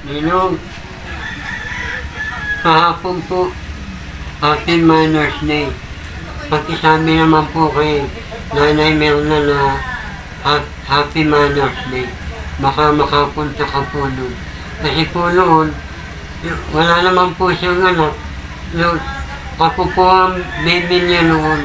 Ninong, kahapon po, Happy Mother's Day. Pakisabi naman po kay Nanay Merna na ha- Happy Mother's Day. Baka makapunta ka po doon. Kasi po noon, wala naman po siyang anak. Yung, ako po ang baby niya noon.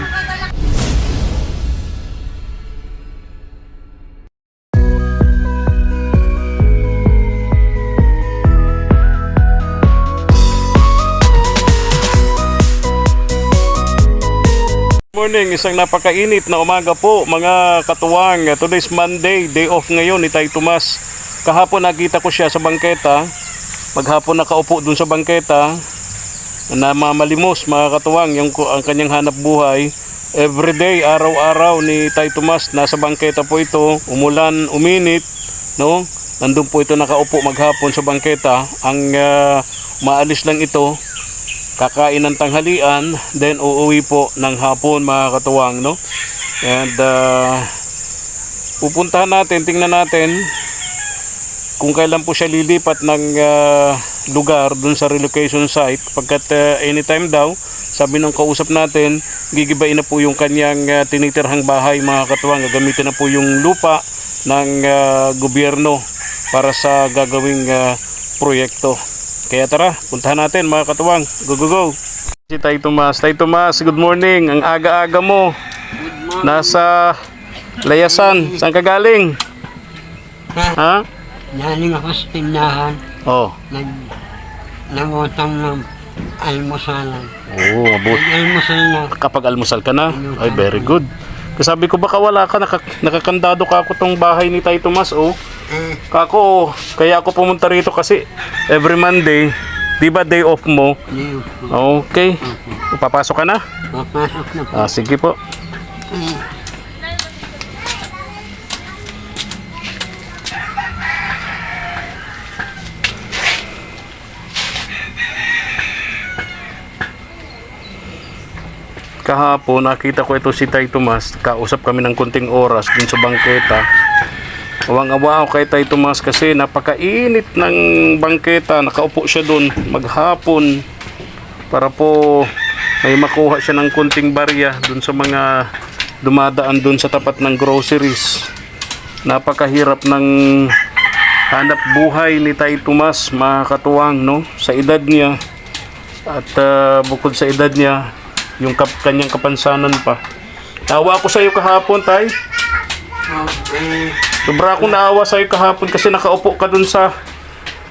Morning, isang napakainit na umaga po mga katuwang. Today's Monday, day off ngayon ni Tay Tomas. Kahapon nakita ko siya sa bangketa. Maghapon nakaupo dun sa bangketa na mamalimos mga katuwang yung ang kanyang hanap buhay. Everyday, araw-araw ni Tay Tomas nasa bangketa po ito. Umulan, uminit, no? Nandun po ito nakaupo maghapon sa bangketa. Ang ah, maalis lang ito kakain ng tanghalian, then uuwi po ng hapon mga katuwang, no? And uh, pupuntahan natin, tingnan natin kung kailan po siya lilipat ng uh, lugar dun sa relocation site. Pagkat uh, anytime daw sabi nung kausap natin gigibain na po yung kanyang uh, tinitirhang bahay mga katuwang. Gagamitin na po yung lupa ng uh, gobyerno para sa gagawing uh, proyekto kaya tara, puntahan natin mga katuwang. Go, go, go. Si Tay Tomas. Tay Tomas, good morning. Ang aga-aga mo. Nasa Layasan. Saan ka galing? Ha? Galing ako sa tindahan, Oh. nag, nangutang ng almusalan. Oo, oh, abot. Nag-almusal na. Kapag almusal ka na. Ay, very good. Kasabi ko baka wala ka, naka, nakakandado ka ako tong bahay ni Tay Tomas, oh. Eh, Kako, kaya ako pumunta rito kasi every Monday, di ba day off mo? hindi po. Okay. Papasok ka na? Papasok na po. Ah, sige po. Kahapon, nakita ko ito si Tay Tomas. Kausap kami ng kunting oras dun sa bangketa. Awang-awa ako kay Tay Tomas kasi napakainit ng bangketa. Nakaupo siya dun maghapon para po may makuha siya ng kunting barya dun sa mga dumadaan dun sa tapat ng groceries. Napakahirap ng hanap buhay ni Tay Tomas, mga katuwang, no? Sa edad niya. At ah, bukod sa edad niya, yung kap kanyang kapansanan pa. Tawa ako sa iyo kahapon, Tay. Sobra akong naawa sa iyo kahapon kasi nakaupo ka dun sa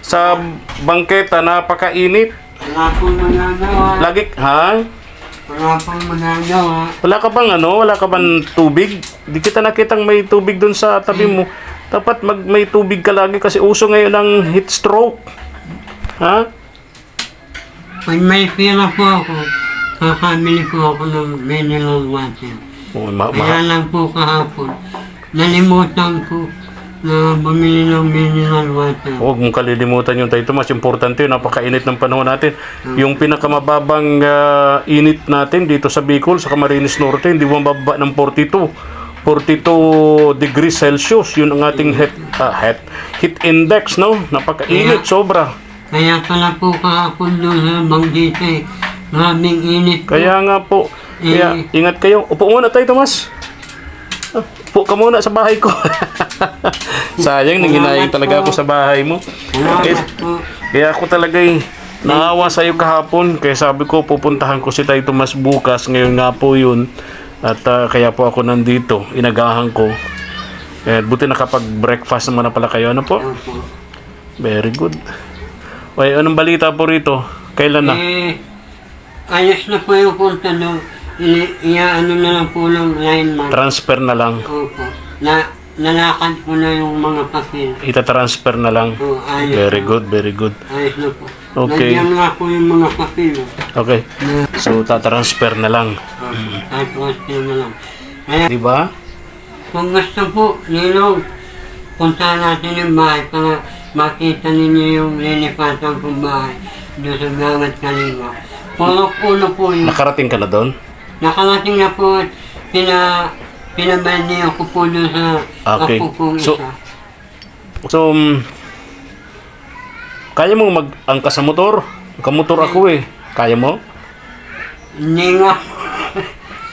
sa bangketa, napakainit. wala pong magagawa. Lagi, ha? Wala pong magagawa. Wala ka bang ano? Wala ka bang tubig? Di kita nakitang may tubig dun sa tabi mo. Dapat mag may tubig ka lagi kasi uso ngayon ang heat stroke. Ha? Pag may pera po ako, kakabili po ako ng mineral water. Oh, ma- Kaya ma- lang po kahapon, nalimutan ko na bumili ng mineral water. Huwag mong kalilimutan yung tayo mas importante yun. Napakainit ng panahon natin. Yung pinakamababang ah, init natin dito sa Bicol, sa Camarines Norte, hindi bumababa ng 42. 42 degrees Celsius. Yun ang ating heat, ah, heat, heat index, no? Napakainit, sobra. Kaya pala po kahapon doon sa Banggite, maraming init po. Kaya nga po, kaya Eh. ingat kayo. Upo muna tayo, Tomas. Ah, Upo ka muna sa bahay ko. Sayang, nanginayang talaga ako sa bahay mo. Po. Kaya ako talaga eh, naawa sa iyo kahapon. Kaya sabi ko, pupuntahan ko si Tay Tomas bukas. Ngayon nga po yun. At ah, kaya po ako nandito. Inagahan ko. Eh, buti nakapag-breakfast naman na pala kayo. Ano po? Very good. Ay, anong balita po rito? Kailan na? Eh, ayos na po yung punta doon. I- Iya-ano na lang po ng lineman. Transfer na lang. Opo. Na, nalakad ko na yung mga papel. Ita-transfer na lang. Oh, ayos Very na. good, very good. Ayos na po. Okay. Nandiyan nga po yung mga papel. Okay. So, tatransfer na lang. Opo. Tapos yun na lang. Kaya Di ba? kung gusto po, Ninong, punta natin yung bahay para makita ninyo yung lilipatan kong bahay doon sa Gangat Kalinga. Puno-puno po yung Nakarating ka na doon? Nakarating na po pina, pinabandi ako po doon sa Okay. ako pong So- isa. So, um, Kaya mo mag-angkas sa motor? Kamotor ako eh. Kaya mo? Hindi nga.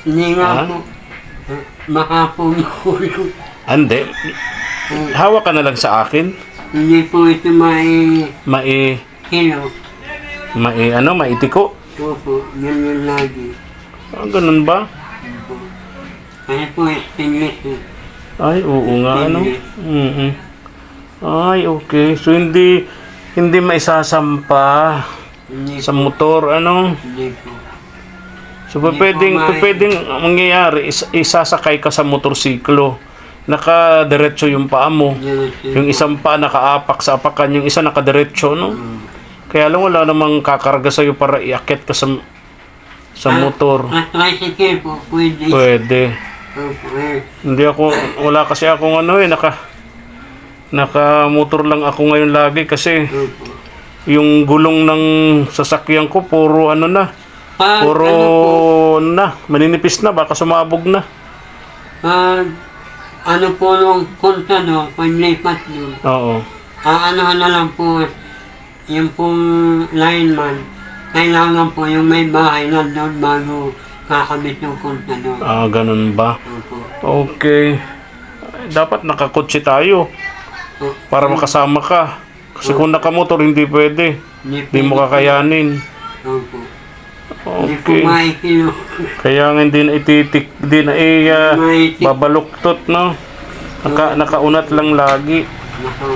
Hindi Ah? nga po. Makapumulong. Ande. Hawak ka na lang sa akin. Hindi po ito mai Mai, kilo. mai, ano, maitiko. Opo, ganyan lagi. Ah, ganun ba? Opo. Kaya po stainless eh. Ay, oo nga, ano? mm Ay, okay. So, hindi, hindi maisasampa Hindi sa motor, ano? Hindi po. So, pa Hindi po pwedeng, pa may- pwedeng mangyayari, is, isasakay ka sa motorsiklo. Nakadiretso yung paa mo. Yan ang Yung isang paa nakaapak sa apakan, yung isa nakadiretso, no? Kaya lang wala namang kakarga sa'yo para iakyat ka sa, sa motor. Sa tricycle po, pwede. Pwede. Opo, eh. Hindi ako, wala kasi akong ano eh, naka, naka-motor lang ako ngayon lagi kasi yung gulong ng sasakyan ko, puro ano na, Pag, puro ano po, ano na, maninipis na, baka sumabog na. pag, ano po nung punta doon, paglipat doon, Oo. aano na lang po, yung pong lineman, kailangan po yung may bahay na doon bago kakabit yung punta doon. Ah, ganun ba? Opo. Okay. Ay, Dapat nakakotse tayo para makasama ka. Kasi kung nakamotor, hindi pwede. Hindi mo kakayanin. Opo. Okay. Kaya nga hindi na ititik, hindi na ah, Maitik. babaluktot, no? Naka, nakaunat lang lagi. Nakaunat.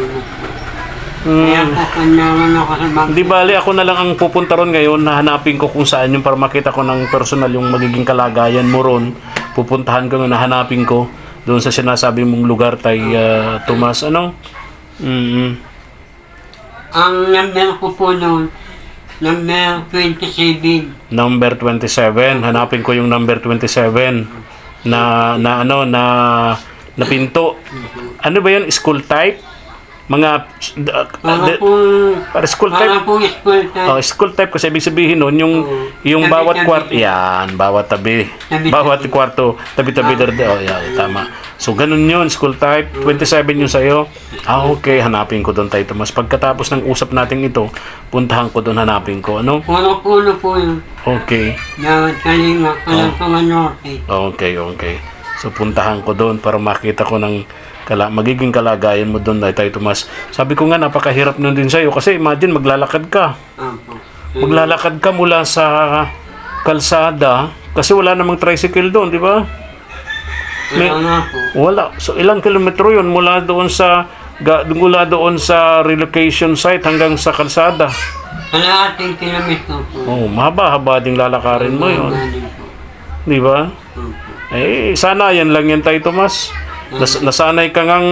Kaya Hmm. po kanyaman ako sa bangko. Di bali, ako na lang ang pupunta ron ngayon, nahanapin ko kung saan yung para makita ko ng personal yung magiging kalagayan mo ron. Pupuntahan ko, nahanapin ko doon sa sinasabi mong lugar tay ah, Tomas, ano? Mm Ang number ko po noon, number 27. Number 27. Hanapin ko yung number 27 na na ano na na pinto. Ano ba 'yan? School type? Mga uh, Para pong, para school type. para pong school type. Oh, school type kasi ibig sabihin nun yung Oo. yung Tabi-tabi. bawat kwarto yan, bawat tabi. Tabi-tabi. Bawat kwarto, tabi-tabi derde. Oh, yeah, tama. So ganun yun, school type 27 yung sa'yo. Ah, okay, hanapin ko doon tayo Tomas. Pagkatapos ng usap natin ito, puntahan ko doon, hanapin ko. Ano? Puno-puno po yun. Okay. Dawat kalinga, kalantungan norte. Okay, okay. So puntahan ko doon para makita ko ng kala magiging kalagayan mo doon tayo Tomas. Sabi ko nga napakahirap nun din sa'yo kasi imagine maglalakad ka. Maglalakad ka mula sa kalsada kasi wala namang tricycle doon, di ba? May-. Wala. So ilang kilometro 'yun mula doon sa ga, mula doon sa relocation site hanggang sa kalsada. Kalahating kilometro po. Oh, mahaba-haba ding lalakarin mo 'yon, di ba? Eh, sana yan lang yan tayo, Tomas. Nas, nasanay ka ngang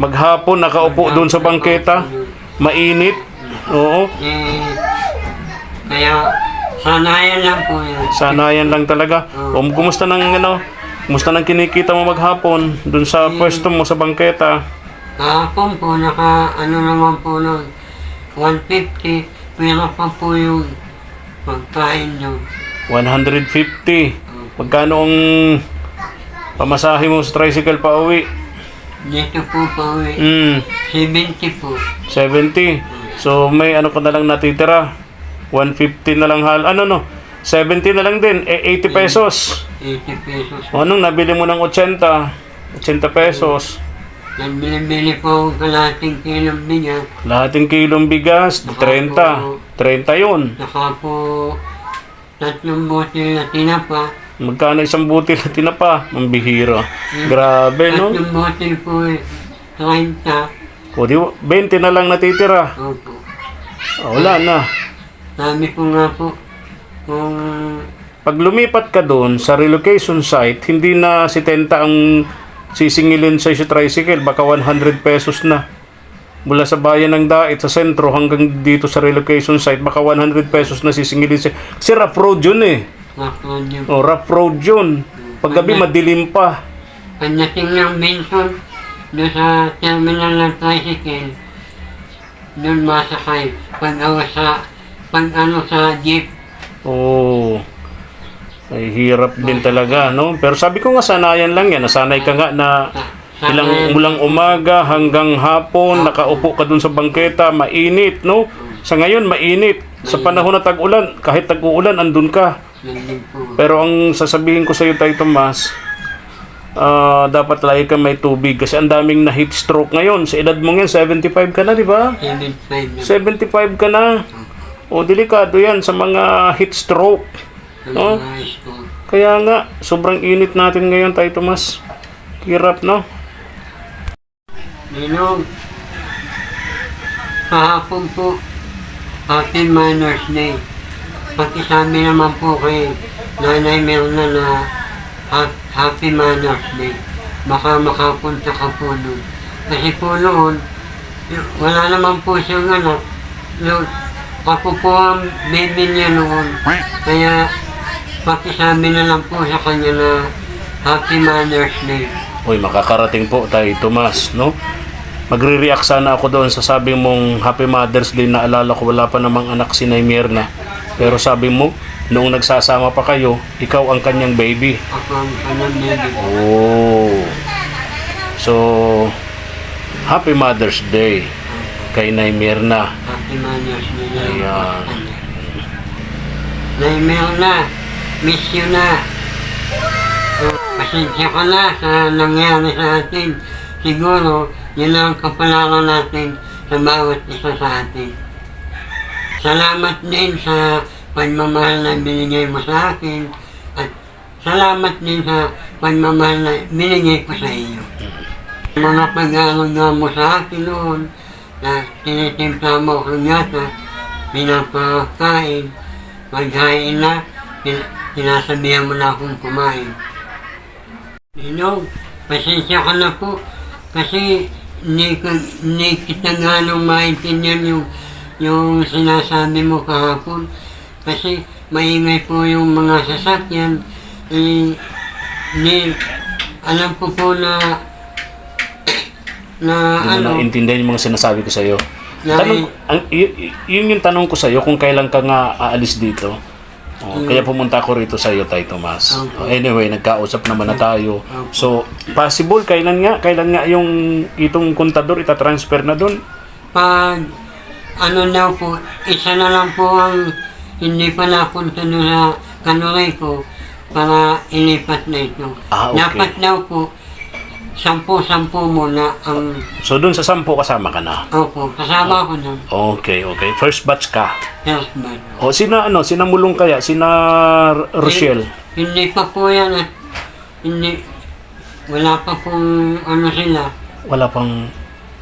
maghapon, nakaupo doon sa bangketa. Mainit. Oo. Eh, kaya, sanayan lang po yan. Sanayan lang talaga. O, kumusta nang, ano, kumusta nang kinikita mo maghapon doon sa pwesto mo sa bangketa? Kahapon po, naka, ano naman po nun, 150, pero pa po yung pagkain doon. 150. Magkano ang pamasahe mo sa tricycle pa uwi? Dito po pa uwi, Hmm, 70 po. 70. So may ano ka na lang natitira. 150 na lang hal. Ano no? 70 na lang din. Eh, 80 pesos. 80 pesos. O anong nabili mo ng 80? 80 pesos. Nagbili-bili po ang kalating kilong bigas. Lahating kilong bigas, 30. 30 yun. Saka po, tatlong bote na tinapa. Magkano isang butil na tinapa? Mambihira. Grabe, no? Tatlong bote po, eh, 30. O di, 20 na lang natitira. Opo. Wala na. Sabi ko nga po, kung Pag lumipat ka doon sa relocation site, hindi na si Tenta ang sisingilin sa sa tricycle, baka 100 pesos na. Mula sa bayan ng Dait sa sentro hanggang dito sa relocation site, baka 100 pesos na sisingilin sa... Kasi rough road yun eh. Upload yung O, rough road yun. Paggabi madilim pa. pagdating ng Benson, doon sa terminal ng tricycle, doon masakay. Pag ako sa, pag ano sa jeep, Oo. Ay, hirap din talaga, no? Pero sabi ko nga, sanayan lang yan. Nasanay ka nga na Ilang mulang umaga hanggang hapon, nakaupo ka dun sa bangketa, mainit, no? Sa ngayon, mainit. Sa panahon na tag-ulan, kahit tag-uulan, andun ka. Pero ang sasabihin ko sa iyo, Tay Tomas, ah, dapat lagi ka may tubig kasi ang daming na heat stroke ngayon. Sa edad mo ngayon, 75 ka na, di ba? 75 na. 75 ka na. O, delikado yan sa mga heat stroke. School. Kaya nga, sobrang init natin ngayon, Tay Tomas. Hirap, no? Ninong, kahapon po, Happy Manners Day. Pakisabi naman po kay Nanay Mirna na ha- Happy Manners Day. Baka makapunta ka po nun. Kasi po noon, wala naman po siyang anak. Ako po ang baby niya noon. Kaya pakisabi na lang po sa kanya na Happy Manners Day. Uy, makakarating po tayo, Tomas, no? Magre-react sana ako doon sa sabi mong Happy Mother's Day na alala ko wala pa namang anak si Naimirna. Pero sabi mo, noong nagsasama pa kayo, ikaw ang kanyang baby. Ako ang kanyang baby. Oh. So, Happy Mother's Day kay Naimirna. Happy Manners Day Ayan. sa kanya. Naimel na, miss you na. Pasensya ka na sa nangyari sa atin. Siguro, yun ang kapalaran natin sa bawat isa sa atin. Salamat din sa pagmamahal na binigay mo sa akin at salamat din sa pagmamahal na binigay ko sa iyo. Mga pag-aaruga mo sa akin noon na tinitimpla mo ko yata, pinapakain, maghain na, sinasabihan mo na akong kumain. Ninong, pasensya ka na po kasi hindi, hindi kita ganong maintindihan yung, yung sinasabi mo kahapon. Kasi maingay po yung mga sasakyan. Eh, ni, alam ko po na na Hindi mo ano, naintindihan yung mga sinasabi ko sa iyo. na, Tanong, ang, y- y- yun yung tanong ko sa iyo kung kailan ka nga aalis dito. Oh, Kaya pumunta ako rito sa iyo, Tay Tomas. Okay. Oh, anyway, nagkausap naman na tayo. Okay. So, possible, kailan nga? Kailan nga yung itong kontador itatransfer na doon? pag ano daw po, isa na lang po ang hindi pa napunta doon sa kanuray ko para ilipat na ito. Ah, okay. Dapat daw po, sampu-sampu muna ang, So, doon sa sampo kasama ka na. opo, kasama ko doon, Okay, okay. First batch ka. health bad. O, sina ano? Sina Mulong kaya? Sina R- Rochelle? Hindi pa po yan at hindi, wala pa pong ano sila, Wala pang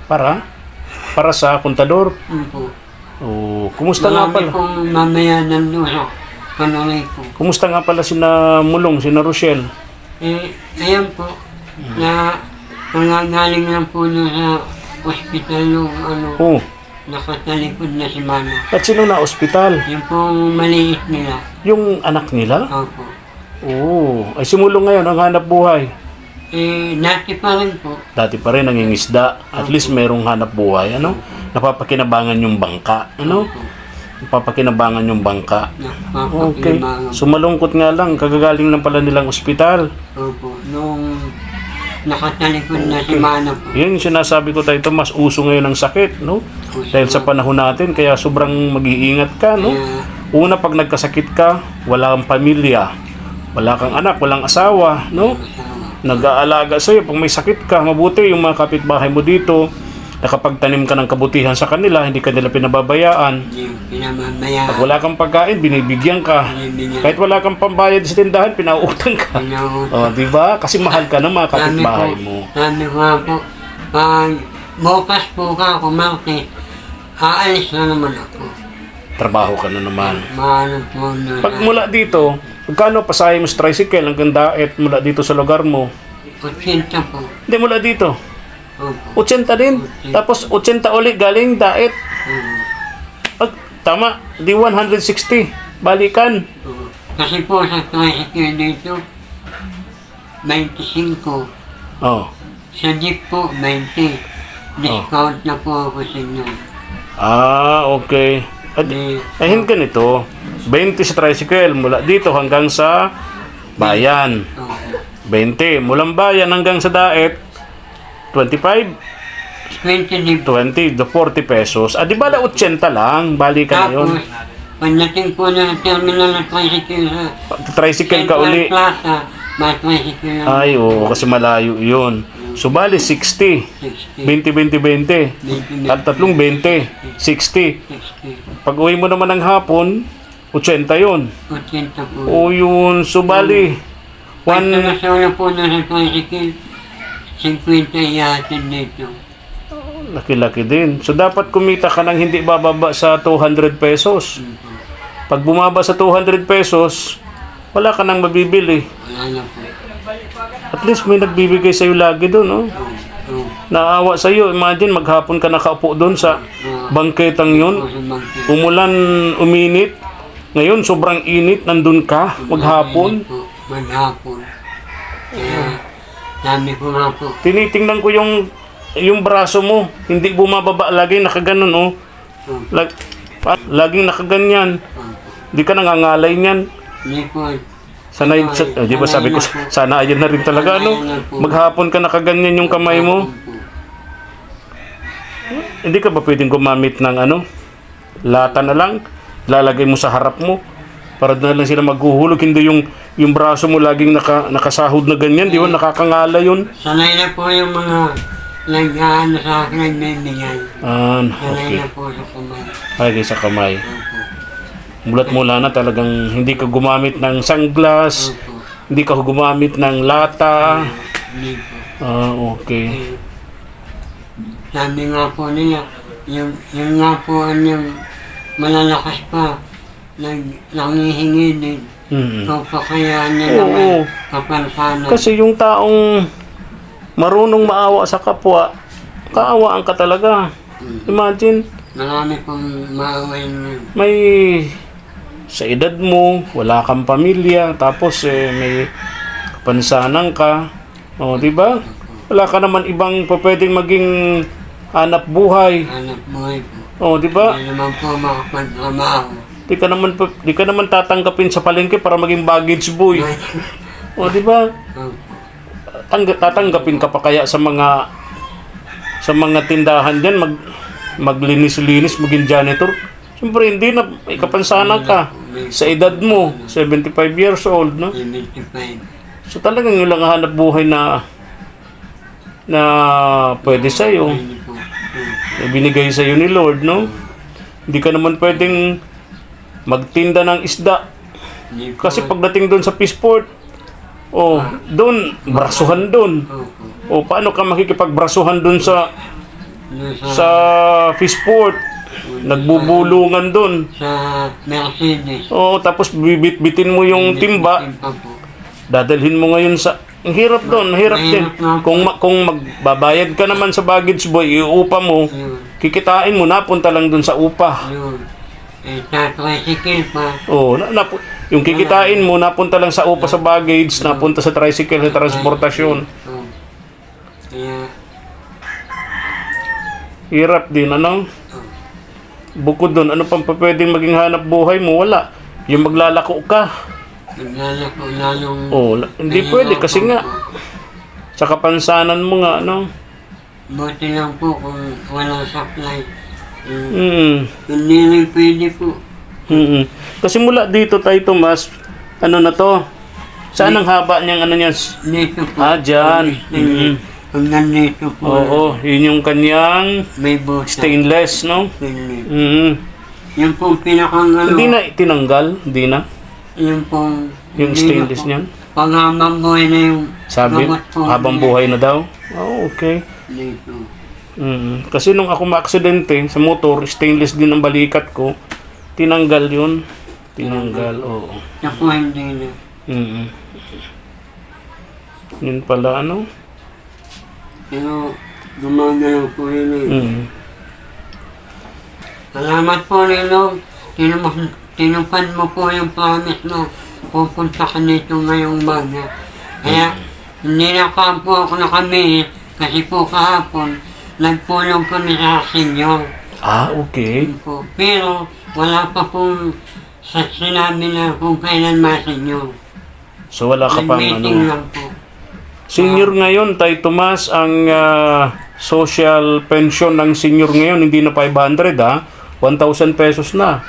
para? Para sa kontador? yun po. O, kumusta nga Marami pala? pong mamaya ng sa kanuray ko. Kumusta nga pala sina Mulong, sina Rochelle? Eh, ayan po, na nangagaling lang po doon sa ospital nung ano, Oh, nakatalikod na si Mama. at sino na ospital? Yung pong maliit nila. Yung anak nila? Opo. Oo. Ay simulong ngayon ang hanap buhay. Eh, dati pa rin po. Dati pa rin nangingisda. At least merong hanap buhay. Ano? Napapakinabangan yung bangka. Ano? Napapakinabangan yung bangka. Okay. Nakapapilimangan. So malungkot nga lang. Kagagaling lang pala nilang ospital. Opo. Nung nakatalikod na si Mana po. Yun yung sinasabi ko tayo, mas uso ngayon ng sakit, no? Dahil sa panahon natin, kaya sobrang mag-iingat ka, no? Kaya, Una, pag nagkasakit ka, wala kang pamilya, wala kang anak, walang asawa, no? Nag-aalaga sa'yo. Pag may sakit ka, mabuti yung mga kapitbahay mo dito, nakapagtanim ka ng kabutihan sa kanila, hindi ka nila pinababayaan. Hindi pinamamaya. Pag wala kang pagkain, binibigyan ka. Binibigyan. Kahit wala kang pambayad sa tindahan, pinautang ka. Pinaut- O, di ba? Kasi mahal ka ng mga kapitbahay mo. sabi ko po, pag bukas po ka ako, Martes, aalis na naman ako. Trabaho ka na naman. Maano po na Pag mula dito, magkano pasahe mo sa tricycle hanggang daet mula dito sa lugar mo? 80 po. Hindi, mula dito. Opo. 80 din. Tapos 80 ulit galing daet. Oo. Pag, tama, di 160. Balikan. Oo. Kasi po sa tricycle dito, 25. Oh. Sa jeep po, 20. Discount na po ako sa inyo. Ah, okay. At, Di, ayun ganito. 20 sa tricycle mula dito hanggang sa bayan. opo. 20. Mulang bayan hanggang sa daet, 25? 20 din po. 20 to 40 pesos. Ah, di ba 80 lang? Bali ka na yun. Tapos, pagdating po ng terminal ng tricycle sa Tricycle ka Central uli. Plaza, may tricycle lang. Ay, oo, kasi malayo yun. So, bali 60. 60. 20, 20, 20. 20 At tatlong 20. 60. 60. Pag uwi mo naman ng hapon, 80 yun. 80 po. O yun, so bali. Pag One, sumasawala po na sa tricycle, 50 iyatin dito. laki-laki din. So, dapat kumita ka ng hindi bababa sa 200 pesos. Pag bumaba sa 200 pesos, wala ka nang mabibili. Wala na po. At least may nagbibigay sa'yo lagi doon, no? Oo. Naawa sa'yo. Imagine, maghapon ka nakaupo doon sa bangketang yun. Umulan, uminit. Ngayon, sobrang init. Nandun ka, maghapon. Po, Maghapon. Kaya, dami ko nga po. Tinitingnan ko yung yung braso mo. Hindi bumababa. Laging nakaganon, oh. Oo. Lag, laging nakaganyan. Oo. Di ka nangangalay niyan. Hindi po. Sanay, sa, eh, di ba sabi ko, sana ayan na rin talaga, ano? Maghapon ka nakaganyan yung kamay mo. Hindi ka ba pwedeng gumamit ng ano? Lata na lang. Lalagay mo sa harap mo. Para na lang sila maghuhulog. Hindi yung, yung braso mo laging naka, nakasahod na ganyan. Di ba? Nakakangala yun. Sanay na po yung mga nag-ano sa akin, nagbibigay. Ah, Sanay okay. na po sa kamay. Ay, sa kamay. Opo. Mulat mula na talagang hindi ka gumamit ng sunglass. Opo. Hindi ka gumamit ng lata. Hindi po. Ah, okay. Eh, Sabi nga po nila, yung, yung nga po ang yung malalakas pa, nag, nangihingi din. Mm. So, pakayaan niya Oo. naman kapansanan. Kasi yung taong marunong maawa sa kapwa, kaawaan ka talaga. Imagine, Marami pong maaway may sa edad mo, wala kang pamilya, tapos eh, may kapansanan ka. O, di ba? Wala ka naman ibang pa pwedeng maging hanap buhay. anak buhay po. O, di ba? Hindi naman po makapagtrabaho. Di ka naman pa- di ka naman tatanggapin sa palengke para maging baggage boy. O, di ba? Opo. Tangga, tatanggapin ka pa kaya sa mga sa mga tindahan diyan mag maglinis-linis, maging janitor. Siyempre hindi na may kapansanan ka sa edad mo, 75 years old, no? 75. So talagang yun lang ang hanap buhay na na pwede sa iyo. Hmm. Binigay sa iyo ni Lord, no? Hindi ka naman pwedeng magtinda ng isda kasi pagdating doon sa Peaceport, oh, doon brasuhan doon. O paano ka makikipagbrasuhan doon sa sa, fishport? Nagbubulungan doon. sa Mercedes. O tapos bibit-bitin mo yung timba, Timba po. dadalhin mo ngayon sa ang hirap doon, hirap din. Kung ma- kung magbabayad ka naman sa baggage boy, iuupa mo, kikitain mo napunta lang doon sa upa. Yun. Eh, sa tricycle pa. Oh, na, napu- yung kikitain mo napunta lang sa upa sa baggage, napunta sa tricycle sa transportasyon. Oo. Kaya, Hirap din ano? Bukod doon, ano pang pa pwedeng maging hanap buhay mo? Wala. Yung maglalako ka. naglalako lalong... Oh, la- hindi pwede kasi nga sa kapansanan mo nga ano. Buti lang po kung walang supply. Eh, Mm. hindi rin pwede po. Mm. Kasi mula dito tayo Tomas, ano na to? Saan ang haba niyang ano niya? Dito po. Ah, dyan. Mm. Pag nandito po, Oo, yun yung kanyang may buta. stainless, no? Stainless. Mm. Yung pong pinakang ano, Hindi na tinanggal, hindi na. yung pong... Yung stainless po. niyan. Pag habang buhay na yung Sabi, po habang buhay na daw. Oh, okay. Dito. Mm. Kasi nung ako maaksidente sa motor, stainless din ang balikat ko. Tinanggal yun. Tinanggal, oo. Po hindi na. Mm. Yun pala, ano? Pero gumagalaw po yun eh. Mm. Salamat po Lilo. Tinum- tinupad mo po yung promise mo. Pupunta ka nito ngayong baga. Kaya hindi na ka po ako nakamihi kasi po kahapon nagpulong kami sa senyor. Ah, okay. Yun po. Pero wala pa pong sa sinabi na kung kailan masenyor. So wala ka pang Nag-meeting ano. lang po. Senior ngayon, Tay Tomas, ang ah, social pension ng senior ngayon, hindi na 500 ha, 1,000 pesos na.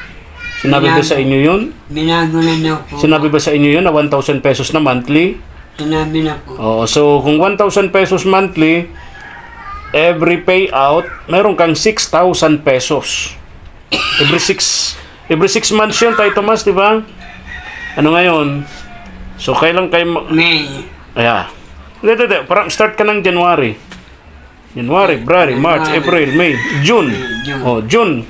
Sinabi ba sa inyo yun? Binago na daw po. Sinabi ba sa inyo yun na 1,000 pesos na monthly? Sinabi na po. Oo, so kung 1,000 pesos monthly, every payout, meron kang 6,000 pesos. Every 6 every 6 months yun, Tay Tomas, di ba? Ano ngayon? So kailan kayo ma- May. Ayan. Hindi, hindi, hindi. Parang start ka ng January. January, February, March, April, May, June. Oh, June.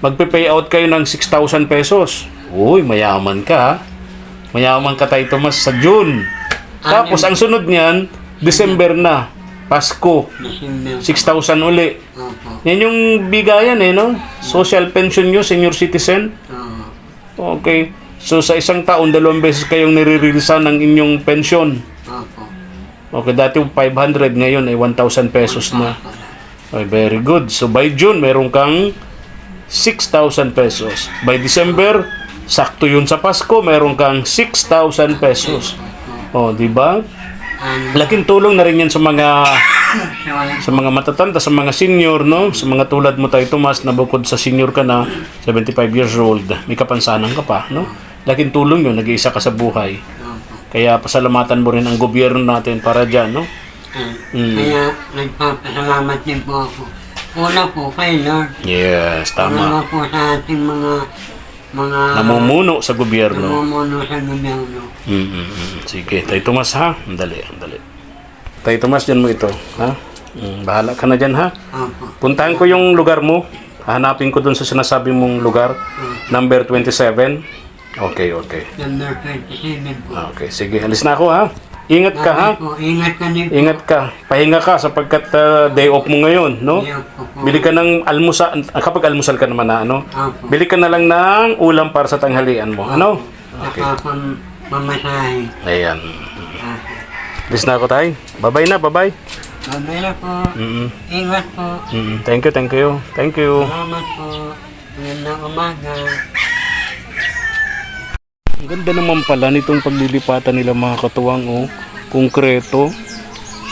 Magpe-pay out kayo ng 6,000 pesos. Uy, mayaman ka. Mayaman ka tayo Tomas sa June. Tapos ang sunod niyan, December na. Pasko. December. 6,000 uli. Yan yung bigayan eh, no? Social pension nyo, senior citizen. Okay. So sa isang taon, dalawang beses kayong nire-releasean ng inyong pension. Okay, dati 500, ngayon ay 1,000 pesos na. Okay, very good. So by June, meron kang 6,000 pesos. By December, sakto yun sa Pasko, meron kang 6,000 pesos. Oh, di ba? Laking tulong na rin yan sa mga sa mga matatanda, sa mga senior, no? Sa mga tulad mo tayo, Tomas, na bukod sa senior ka na, 75 years old, may kapansanan ka pa, no? Laking tulong yun, nag-iisa ka sa buhay. Kaya pasalamatan mo rin ang gobyerno natin para dyan, no? Ah, Mm. Kaya nagpapasalamat din po ako. Una po kay Lord. Yes, tama. Ano po sa ating mga mga Namumuno sa gobyerno. namumuno sa gobyerno. Mm, mm, mm. Sige, Tay Tomas ha. Andali, andali. Tay Tomas, dyan mo ito. Ha? Mm, bahala ka na dyan ha. Opo. Puntahan ko yung lugar mo. Hanapin ko dun sa sinasabi mong lugar. Number 27. Okay, okay. Number 27 po. Okay, sige. Alis na ako ha. Ingat ka ha. Okay po, ingat ka din po. Ingat ka. Pahinga ka sapagkat uh, day off mo ngayon, no? Ingat po po. Bili ka ng almusal. ah, Kapag almusal ka naman na, ano? Opo. Bili ka na lang ng ulam para sa tanghalian mo. Ano? Saka pang mamasahe. Ayan. Opo. Alis na ako tay. Bye-bye na, bye-bye. Babay na po. Mm-mm. Ingat po. Mm, thank you, thank you. Thank you. Salamat po. Magandang umaga. Ang ganda naman pala nitong paglilipatan nila mga katuwang oh. Konkreto.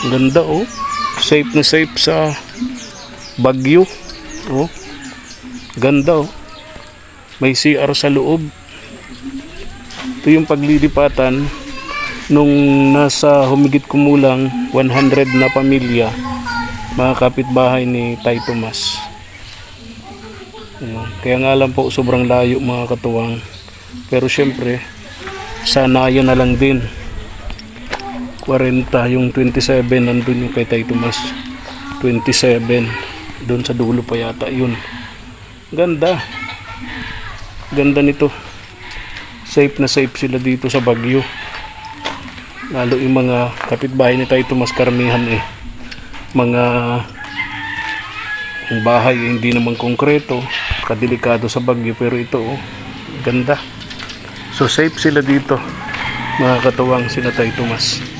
Ang ganda oh. Safe na safe sa Bagyo. Oh. Ganda oh. May CR sa loob. Ito yung paglilipatan nung nasa humigit kumulang 100 na pamilya mga kapitbahay ni Tay Tomas. Kaya nga lang po sobrang layo mga katuwang. Pero syempre, sana yun na lang din. 40, yung 27, nandun yung kay Tay Tomas. 27, doon sa dulo pa yata yun. Ganda. Ganda nito. Safe na safe sila dito sa Bagyo. Lalo yung mga kapitbahay ni Tay Tomas karamihan eh. Mga ang bahay ay hindi naman konkreto, kadelikado sa Bagyo pero ito oh, ganda. So safe sila dito, mga katuwang sila Tay Tomas.